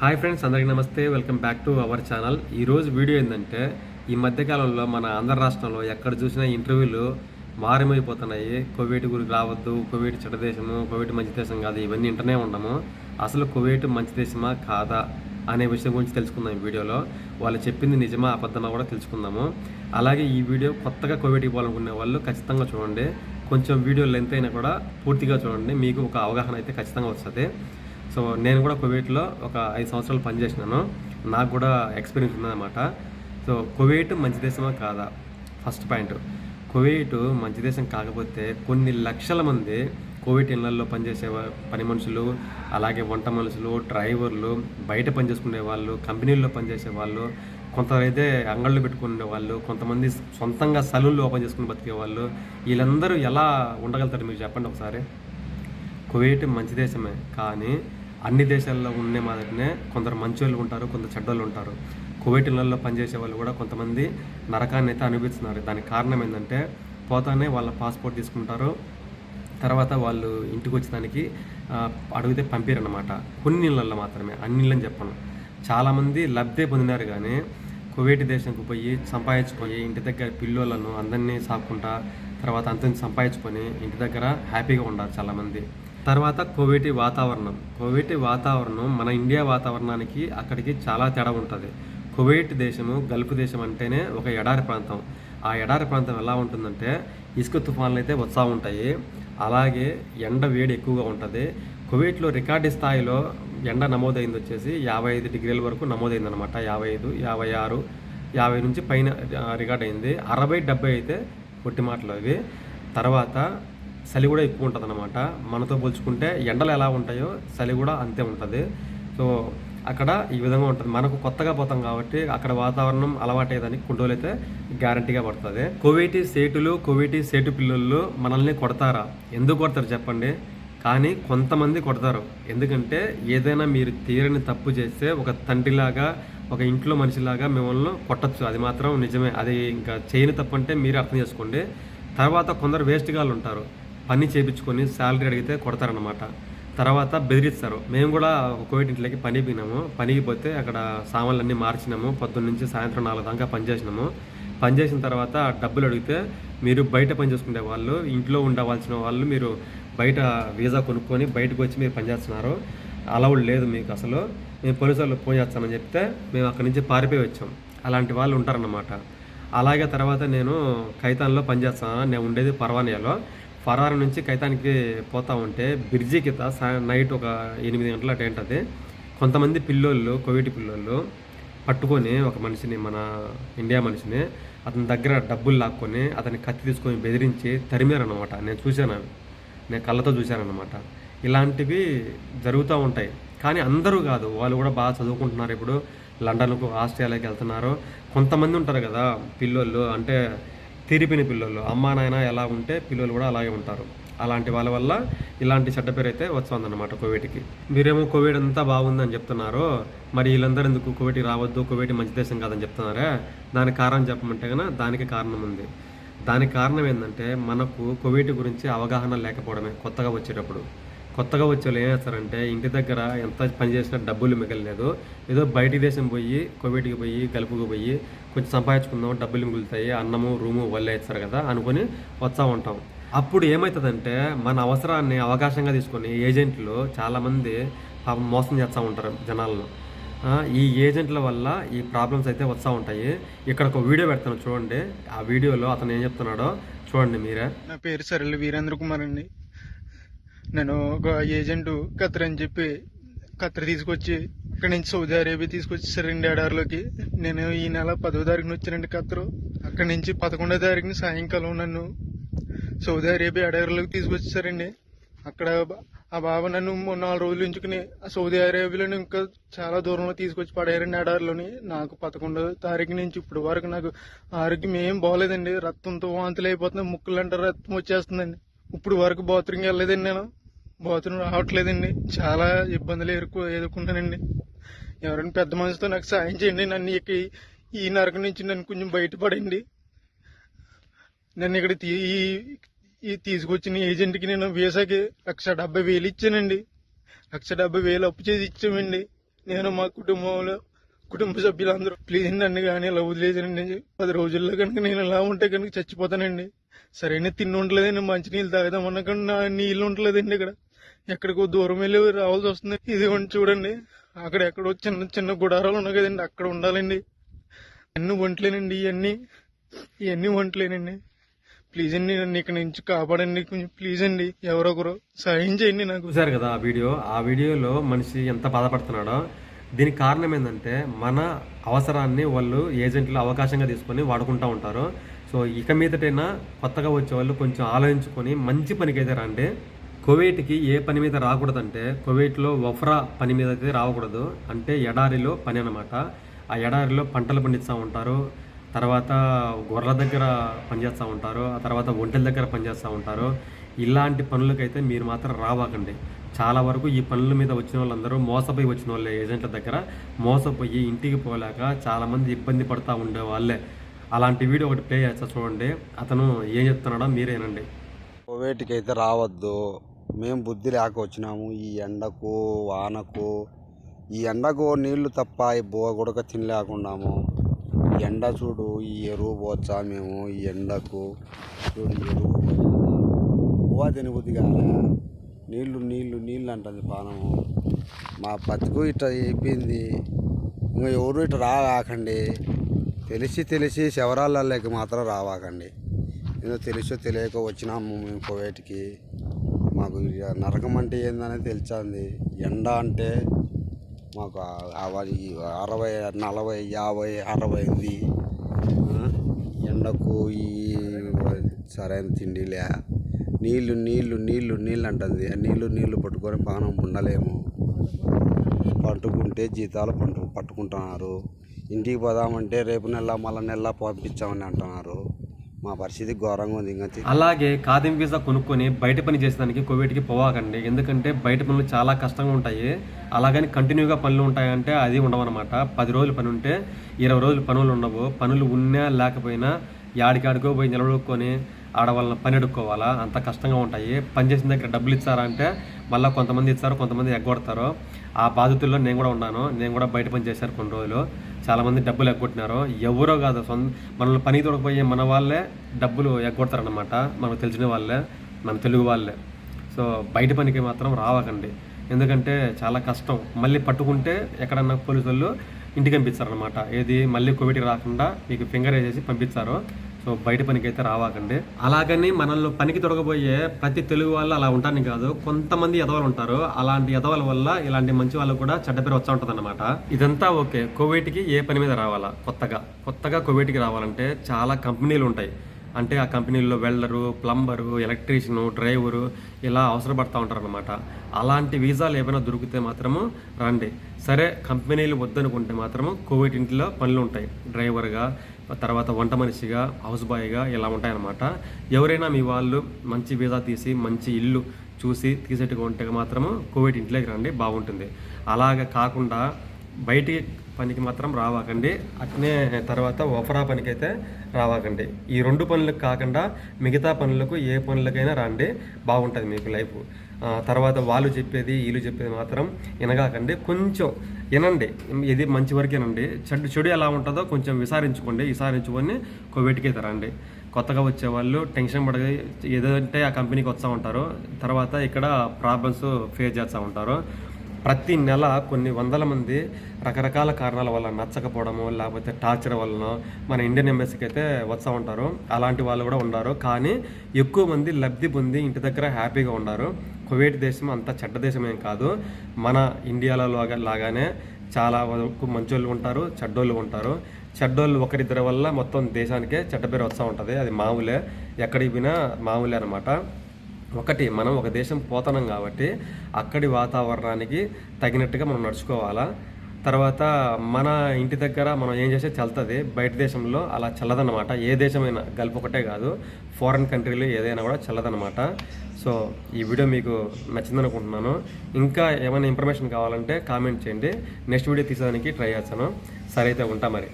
Hi friends అందరికీ నమస్తే. Welcome back to our channel. ఈరోజు వీడియో ఏంటంటే ఈ మధ్యకాలంలో మన ఆంధ్ర రాష్ట్రంలో ఎక్కడ చూసినా ఇంటర్వ్యూలు మారమైపోతున్నాయి కోవిడ్ గురికి రావద్దు కోవిడ్ చెడ్డ దేశము కోవిడ్ మంచి దేశం కాదు ఇవన్నీ ఇంటనే ఉండము. అసలు కోవిడ్ మంచి దేశమా కాదా అనే విషయం గురించి తెలుసుకుందాం ఈ వీడియోలో. వాళ్ళు చెప్పింది నిజమా అబద్ధమా కూడా తెలుసుకుందాము. అలాగే ఈ వీడియో కొత్తగా కోవిడ్కి పోవాలనుకునే వాళ్ళు ఖచ్చితంగా చూడండి. కొంచెం వీడియో లెంత్ అయినా కూడా పూర్తిగా చూడండి. మీకు ఒక అవగాహన అయితే ఖచ్చితంగా వస్తుంది. సో నేను కూడా కువైట్లో ఒక ఐదు సంవత్సరాలు పనిచేసినాను. నాకు కూడా ఎక్స్పీరియన్స్ ఉందన్నమాట. సో కువైట్ మంచి దేశమా కాదా? ఫస్ట్ పాయింట్ కువైట్ మంచి దేశం కాకపోతే కొన్ని లక్షల మంది కోవిడ్ ఇళ్ళలో పనిచేసే పని మనుషులు అలాగే వంట మనుషులు డ్రైవర్లు బయట పనిచేసుకునే వాళ్ళు కంపెనీల్లో పనిచేసే వాళ్ళు కొంతైతే అంగళ్ళు పెట్టుకునే వాళ్ళు కొంతమంది సొంతంగా సలూన్లు ఓపెన్ చేసుకుని బతికే వాళ్ళు వీళ్ళందరూ ఎలా ఉండగలుగుతారు మీరు చెప్పండి ఒకసారి? కువైట్ మంచి దేశమే కానీ అన్ని దేశాల్లో ఉండే మాదిరినే కొందరు మంచోళ్ళు ఉంటారు కొందరు చెడ్డోళ్ళు ఉంటారు. కువైట్ పనిచేసే వాళ్ళు కూడా కొంతమంది నరకాన్ని అయితే అనుభవిస్తున్నారు. దానికి కారణం ఏంటంటే పోతానే వాళ్ళ పాస్పోర్ట్ తీసుకుంటారు. తర్వాత వాళ్ళు ఇంటికి వచ్చేదానికి అడిగితే పంపిరన్నమాట. కొన్ని నీళ్ళల్లో మాత్రమే అన్ని నీళ్ళని చెప్పను. చాలామంది లబ్ధే పొందినారు కానీ కువైట్ దేశంకు పోయి సంపాదించుకొని ఇంటి దగ్గర పిల్లోళ్ళను అందరినీ సాకుంటా తర్వాత అంతని సంపాదించుకొని ఇంటి దగ్గర హ్యాపీగా ఉన్నారు చాలామంది. తర్వాత కువైటి వాతావరణం. కువైటి వాతావరణం మన ఇండియా వాతావరణానికి అక్కడికి చాలా తేడా ఉంటుంది. కువైట్ దేశము గల్ఫ్ దేశం అంటేనే ఒక ఎడారి ప్రాంతం. ఆ ఎడారి ప్రాంతం ఎలా ఉంటుందంటే ఇసుక తుఫాన్లు అయితే వస్తూ ఉంటాయి. అలాగే ఎండ వేడి ఎక్కువగా ఉంటుంది. కువైట్లో రికార్డు స్థాయిలో ఎండ నమోదైంది వచ్చేసి యాభై ఐదు డిగ్రీల వరకు నమోదైంది అనమాట యాభై ఐదు యాభై ఆరు యాభై నుంచి పైన రికార్డ్ అయింది అరవై డెబ్బై అయితే పొట్టి మాటలు అవి. తర్వాత చలి కూడా ఎక్కువ ఉంటుంది అనమాట మనతో పోల్చుకుంటే ఎండలు ఎలా ఉంటాయో చలి కూడా అంతే ఉంటుంది. సో అక్కడ ఈ విధంగా ఉంటుంది. మనకు కొత్తగా పోతాం కాబట్టి అక్కడ వాతావరణం అలవాటేదానికి కొన్ని అయితే గ్యారంటీగా పడుతుంది. కోవిటి సేటులు కోవిటి సేటు పిల్లలు మనల్ని కొడతారా? ఎందుకు కొడతారు చెప్పండి. కానీ కొంతమంది కొడతారు. ఎందుకంటే ఏదైనా మీరు తీరని తప్పు చేస్తే ఒక తండ్రిలాగా ఒక ఇంట్లో మనిషిలాగా మిమ్మల్ని కొట్టచ్చు. అది మాత్రం నిజమే. అది ఇంకా చేయని తప్పు అంటే మీరు అర్థం చేసుకోండి. తర్వాత కొందరు వేస్ట్ గాళ్ళు ఉంటారు. పని చేయించుకొని శాలరీ అడిగితే కొడతారనమాట తర్వాత బెదిరిస్తారు. మేము కూడా ఒక కోవిడ్ ఇంట్లోకి పని పోయినాము పనికి పోతే అక్కడ సామాన్లు అన్నీ మార్చినాము. పొద్దున్న నుంచి సాయంత్రం నాలుగు దాకా పనిచేసినాము పనిచేసిన తర్వాత డబ్బులు అడిగితే మీరు బయట పని చేసుకునే వాళ్ళు ఇంట్లో ఉండవలసిన వాళ్ళు మీరు బయట వీసా కొనుక్కొని బయటకు వచ్చి మీరు పనిచేస్తున్నారు అలౌడ్ లేదు మీకు అసలు. మేము పోలీసు వాళ్ళు ఫోన్ చేస్తామని చెప్తే మేము అక్కడి నుంచి పారిపోయి వచ్చాం. అలాంటి వాళ్ళు ఉంటారన్నమాట. అలాగే తర్వాత నేను కైతాన్లో పనిచేస్తాను నేను ఉండేది పర్వానియాలో ఫరారు నుంచి కైతానికి పోతా ఉంటే బ్రిడ్జి కింద నైట్ ఒక ఎనిమిది గంటల టెంట్ అది కొంతమంది పిల్లోళ్ళు కోవిడ్ పిల్లోళ్ళు పట్టుకొని ఒక మనిషిని మన ఇండియా మనిషిని అతని దగ్గర డబ్బులు లాక్కొని అతని కత్తి తీసుకొని బెదిరించి తరిమారనమాట నేను చూశాను నేను కళ్ళతో చూశానమాట ఇలాంటివి జరుగుతూ ఉంటాయి. కానీ అందరూ కాదు వాళ్ళు కూడా బాగా చదువుకుంటున్నారు. ఇప్పుడు లండన్కు ఆస్ట్రేలియాకి వెళ్తున్నారు. కొంతమంది ఉంటారు కదా పిల్లోళ్ళు అంటే తిరిపిన పిల్లలు. అమ్మా నాయన ఎలా ఉంటే పిల్లలు కూడా అలాగే ఉంటారు. అలాంటి వాళ్ళ వల్ల ఇలాంటి చెడ్డ పేరు అయితే వస్తుందన్నమాట కోవిడ్కి. మీరేమో కోవిడ్ అంతా బాగుందని చెప్తున్నారు మరి వీళ్ళందరూ ఎందుకు కోవిడ్ రావద్దు కోవిడ్ మంచి దేశం కాదని చెప్తున్నారే? దానికి కారణం చెప్పమంటే కనుక దానికి కారణం ఉంది. దానికి కారణం ఏంటంటే మనకు కోవిడ్ గురించి అవగాహన లేకపోవడమే కొత్తగా వచ్చేటప్పుడు. కొత్తగా వచ్చే వాళ్ళు ఏం చేస్తారంటే ఇంటి దగ్గర ఎంత పని చేసినా డబ్బులు మిగలలేదు. ఏదో బయటి దేశం పోయి కోవిడ్కి పోయి గలుపుకు పోయి కొంచెం సంపాదించుకుందాం డబ్బులు మిగులుతాయి అన్నము రూము వల్లే ఇస్తారు కదా అనుకొని వస్తూ ఉంటాం. అప్పుడు ఏమవుతుందంటే మన అవసరాన్ని అవకాశంగా తీసుకొని ఏజెంట్లు చాలామంది మోసం చేస్తూ ఉంటారు జనాలను. ఈ ఏజెంట్ల వల్ల ఈ ప్రాబ్లమ్స్ అయితే వస్తూ ఉంటాయి. ఇక్కడ ఒక వీడియో పెడతాను చూడండి. ఆ వీడియోలో అతను ఏం చెప్తున్నాడో చూడండి మీరే. నా పేరు సరళ వీరేంద్ర కుమార్ అండి. నేను ఒక ఏజెంట్ ఖత్తర్ అని చెప్పి ఖత్తర్ తీసుకొచ్చి ఇక్కడ నుంచి సౌదీ అరేబియా తీసుకొచ్చేసారండి ఎడారిలోకి నేను ఈ నెల పదో తారీఖున వచ్చానండి ఖత్తరు అక్కడి నుంచి పదకొండో తారీఖున సాయంకాలం నన్ను సౌదీ అరేబియా ఎడారిలోకి తీసుకొచ్చేసారండి. అక్కడ ఆ బాబా నన్ను మూడు నాలుగు రోజులు ఉంచుకుని ఆ సౌదీ అరేబియాలో ఇంకా చాలా దూరంలో తీసుకొచ్చి పడేయారండి ఎడారిలోని నాకు పదకొండో తారీఖు నుంచి ఇప్పటి వరకు నాకు ఆరోగ్యం ఏం బాగోలేదండి రక్తంతో వాంతులు అయిపోతున్నాయి. ముక్కులు ముక్కులంటే రక్తం వచ్చేస్తుందండి. ఇప్పుడు వరకు బాత్రూమ్కి వెళ్ళలేదండి నేను. బాత్రూమ్ రావట్లేదండి. చాలా ఇబ్బందులు ఎదుర్కొ ఎదుర్కొన్నానండి ఎవరైనా పెద్ద మనిషితో నాకు సాయం చేయండి. నన్ను ఇక ఈ- ఈ నరకం నుంచి నన్ను కొంచెం బయటపడండి. నన్ను ఇక్కడ తీ- ఈ ఈ తీసుకొచ్చిన ఏజెంట్కి నేను వీసాకి లక్ష డెబ్బై వేలు ఇచ్చానండి. లక్ష డెబ్బై వేలు అప్పు చేసి ఇచ్చామండి. నేను మా కుటుంబంలో కుటుంబ సభ్యులందరూ ప్లీజ్ నన్ను కానీ ఇలా వదిలేదండి పది రోజుల్లో కనుక నేను ఇలా ఉంటే కనుక చచ్చిపోతానండి. సరైన తిండి ఉండలేదండి. మంచి నీళ్ళు కానీ నీళ్ళు ఉండలేదండి ఇక్కడ. ఎక్కడికో దూరం వెళ్ళి రావాల్సి వస్తుంది. ఇది చూడండి. అక్కడ ఎక్కడో చిన్న చిన్న గుడారాలు ఉన్నాయి కదండి. అక్కడ ఉండాలండి. అన్ని వంటలేనండి ఇవన్నీ ఇవన్నీ వంటలేనండి ప్లీజ్ అండి నన్ను ఇక్కడ నుంచి కాపాడండి. కొంచెం ప్లీజ్ అండి. ఎవరొకరు సాయం చేయండి నాకు. చూశారు కదా ఆ వీడియో. ఆ వీడియోలో మనిషి ఎంత బాధపడుతున్నాడో. దీనికి కారణం ఏంటంటే మన అవసరాన్ని వాళ్ళు ఏజెంట్లు అవకాశంగా తీసుకొని వాడుకుంటూ ఉంటారు. సో ఇక మీదటైనా కొత్తగా వచ్చే వాళ్ళు కొంచెం ఆలోచించుకొని మంచి పనికైతే రండి. కువైట్కి ఏ పని మీద రాకూడదంటే కువైట్లో వఫ్రా పని మీద అయితే రాకూడదు. అంటే ఎడారిలో పని అనమాట ఆ ఎడారిలో పంటలు పండిస్తూ ఉంటారు. తర్వాత గొర్రెల దగ్గర పనిచేస్తూ ఉంటారు. ఆ తర్వాత ఒంటెల దగ్గర పనిచేస్తూ ఉంటారు. ఇలాంటి పనులకైతే మీరు మాత్రం రావాకండి. చాలా వరకు ఈ పనుల మీద వచ్చిన వాళ్ళందరూ మోసపోయి వచ్చిన వాళ్ళే ఏజెంట్ల దగ్గర. మోసపోయి ఇంటికి పోలేక చాలామంది ఇబ్బంది పడుతూ ఉండే వాళ్ళే. అలాంటి వీడియో ఒకటి ప్లే చేస్తా చూడండి. అతను ఏం చెప్తున్నాడో మీరేనండి. కోవేటికి అయితే రావద్దు. మేము బుద్ధి లేక వచ్చినాము. ఈ ఎండకు వానకు ఈ ఎండకు నీళ్ళు తప్ప ఈ బువ్వ గుడక తినలేకున్నాము ఈ ఎండ చూడు ఈ ఎరువు పోచ్చా మేము ఈ ఎండకు. చూడు ఎరువు బువ్వ తిని బుద్ధి కాలే. నీళ్ళు నీళ్ళు నీళ్ళు అంటుంది పానము. మా బతుకు ఇట్లా అయిపోయింది. ఇంకా ఎవరు ఇట్లా రాకండి తెలిసి తెలిసి శవరాలలోకి మాత్రం రావాకండి. ఏదో తెలుసో తెలియక వచ్చినాము మేము కోవేటికి. మాకు నరకం అంటే ఏందనేది తెలిసింది ఎండ అంటే మాకు అరవై నలభై యాభై అరవై ఉంది. ఎండకు ఈ సరైన తిండిలే నీళ్ళు నీళ్ళు నీళ్ళు నీళ్ళు అంటుంది. నీళ్ళు నీళ్ళు పట్టుకొని పానం ఉండలేము. పట్టుకుంటే జీతాలు పట్టు పట్టుకుంటున్నారు. ఇంటికి పోదామంటే రేపు నెల మళ్ళా నెల పంపించామని అంటున్నారు. మా పరిస్థితి ఘోరంగా ఉంది. ఇంకా అలాగే కాదిం వీసా కొనుక్కొని బయట పని చేసేదానికి కోవిడ్కి పోవాకండి. ఎందుకంటే బయట పనులు చాలా కష్టంగా ఉంటాయి. అలాగని కంటిన్యూగా పనులు ఉంటాయంటే అది ఉండవన్నమాట. పది రోజులు పని ఉంటే ఇరవై రోజులు పనులు ఉండవు. పనులు ఉన్నా లేకపోయినా యాడికాడికో పోయి నిలబడుకొని ఆడవాళ్ళని పని అడుక్కోవాలా అంత కష్టంగా ఉంటాయి. పని చేసిన దగ్గర డబ్బులు ఇచ్చారా అంటే మళ్ళీ కొంతమంది ఇస్తారు కొంతమంది ఎగ్గొడతారు. ఆ బాధితుల్లో నేను కూడా ఉన్నాను. నేను కూడా బయట పని చేశాను కొన్ని రోజులు. చాలామంది డబ్బులు ఎగ్గొట్టినారు ఎవరో కాదు సొంత మనల్ని పని తోడకపోయే మన వాళ్ళే డబ్బులు ఎగ్గొడతారనమాట మనకు తెలిసిన వాళ్ళే మన తెలుగు వాళ్ళే. సో బయట పనికి మాత్రం రావకండి. ఎందుకంటే చాలా కష్టం. మళ్ళీ పట్టుకుంటే ఎక్కడన్నా పోలీసు వాళ్ళు ఇంటికి పంపిస్తారనమాట ఏది మళ్ళీ కోవిడ్ రాకుండా మీకు ఫింగర్ వేసేసి పంపిస్తారు సో బయట పనికి అయితే రావాకండి. అలాగని మనల్ని పనికి తొడగబోయే ప్రతి తెలుగు వాళ్ళు అలా ఉంటారని కాదు కొంతమంది ఎదవలు ఉంటారు. అలాంటి ఎదవల వల్ల ఇలాంటి మంచి వాళ్ళు కూడా చెడ్డ పేరు వచ్చా ఉంటుంది అనమాట ఇదంతా ఓకే. కోవిడ్కి ఏ పని మీద రావాలా? కొత్తగా. కొత్తగా కోవిడ్కి రావాలంటే చాలా కంపెనీలు ఉంటాయి. అంటే ఆ కంపెనీల్లో వెల్డరు ప్లంబరు ఎలక్ట్రీషియను డ్రైవరు ఇలా అవసరపడతా ఉంటారు అనమాట అలాంటి వీసాలు ఏమైనా దొరికితే మాత్రము రండి. సరే కంపెనీలు వద్దనుకుంటే మాత్రము కోవిడ్ ఇంట్లో పనులు ఉంటాయి. డ్రైవర్గా తర్వాత వంట మనిషిగా హౌస్ బాయ్గా ఇలా ఉంటాయన్నమాట. ఎవరైనా మీ వాళ్ళు మంచి వీసా తీసి మంచి ఇల్లు చూసి తీసేట్టుగా ఉంటే మాత్రము కోవిడ్ ఇంట్లోకి రండి బాగుంటుంది. అలాగ కాకుండా బయటికి పనికి మాత్రం రావాకండి. అట్నే తర్వాత ఒఫరా పనికి అయితే రావాకండి. ఈ రెండు పనులకు కాకుండా మిగతా పనులకు ఏ పనులకైనా రండి. బాగుంటుంది మీకు లైఫ్. తర్వాత వాళ్ళు చెప్పేది వీళ్ళు చెప్పేది మాత్రం వినగాకండి. కొంచెం వినండి. ఇది మంచి వరకు వినండి. చెడు చెడు ఎలా ఉంటుందో కొంచెం విసారించుకోండి. విసారించుకొని కోవిడ్కి అయితే రండి. కొత్తగా వచ్చే వాళ్ళు టెన్షన్ పడగా ఏదంటే ఆ కంపెనీకి వస్తూ ఉంటారు. తర్వాత ఇక్కడ ప్రాబ్లమ్స్ ఫేస్ చేస్తూ ఉంటారు. ప్రతి నెల కొన్ని వందల మంది రకరకాల కారణాల వల్ల నచ్చకపోవడము లేకపోతే టార్చర్ వలన మన ఇండియన్ ఎంబసీకి అయితే వస్తూ ఉంటారు. అలాంటి వాళ్ళు కూడా ఉన్నారు. కానీ ఎక్కువ మంది లబ్ధి పొంది ఇంటి దగ్గర హ్యాపీగా ఉన్నారు. కువైట్ దేశం అంత చెడ్డ దేశం ఏం కాదు. మన ఇండియాలో లాగానే చాలా వరకు మంచోళ్ళు ఉంటారు చెడ్డోళ్ళు ఉంటారు. చెడ్డోళ్ళు ఒకరిద్దరి వల్ల మొత్తం దేశానికే చెడ్డ పేరు వస్తూ ఉంటుంది. అది మామూలే. ఎక్కడికి పోయినా మామూలే అనమాట ఒకటి మనం ఒక దేశం పోతున్నాం కాబట్టి అక్కడి వాతావరణానికి తగినట్టుగా మనం నడుచుకోవాలా. తర్వాత మన ఇంటి దగ్గర మనం ఏం చేస్తే చల్లుతుంది? బయట దేశంలో అలా చల్లదన్నమాట. ఏ దేశమైనా గల్ఫ్ ఒకటే కాదు ఫారెన్ కంట్రీలో ఏదైనా కూడా చల్లదన్నమాట. సో ఈ వీడియో మీకు నచ్చింది అనుకుంటున్నాను ఇంకా ఏమైనా ఇన్ఫర్మేషన్ కావాలంటే కామెంట్ చేయండి. నెక్స్ట్ వీడియో తీసేదానికి ట్రై చేస్తాను. సరే అయితే ఉంటా మరి.